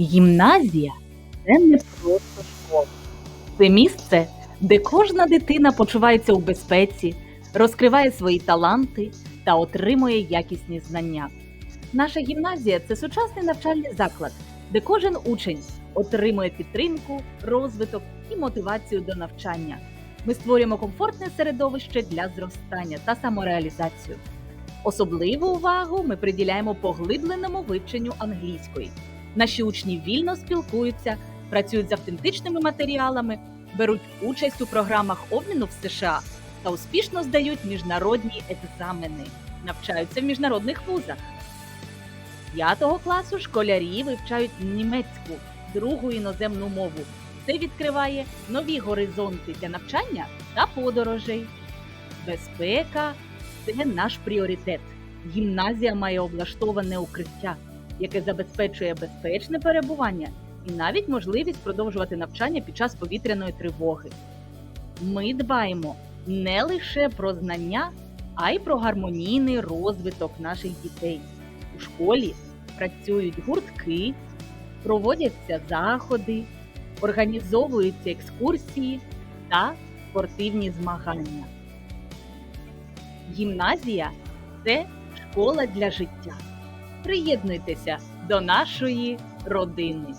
Гімназія це не просто школа. Це місце, де кожна дитина почувається у безпеці, розкриває свої таланти та отримує якісні знання. Наша гімназія це сучасний навчальний заклад, де кожен учень отримує підтримку, розвиток і мотивацію до навчання. Ми створюємо комфортне середовище для зростання та самореалізацію. Особливу увагу ми приділяємо поглибленому вивченню англійської. Наші учні вільно спілкуються, працюють з автентичними матеріалами, беруть участь у програмах обміну в США та успішно здають міжнародні екзамени, навчаються в міжнародних вузах. П'ятого класу школярі вивчають німецьку, другу іноземну мову. Це відкриває нові горизонти для навчання та подорожей. Безпека це наш пріоритет. Гімназія має облаштоване укриття, яке забезпечує безпечне перебування і навіть можливість продовжувати навчання під час повітряної тривоги. Ми дбаємо не лише про знання, а й про гармонійний розвиток наших дітей. У школі працюють гуртки, проводяться заходи, організовуються екскурсії та спортивні змагання. Гімназія це школа для життя. Приєднуйтеся до нашої родини.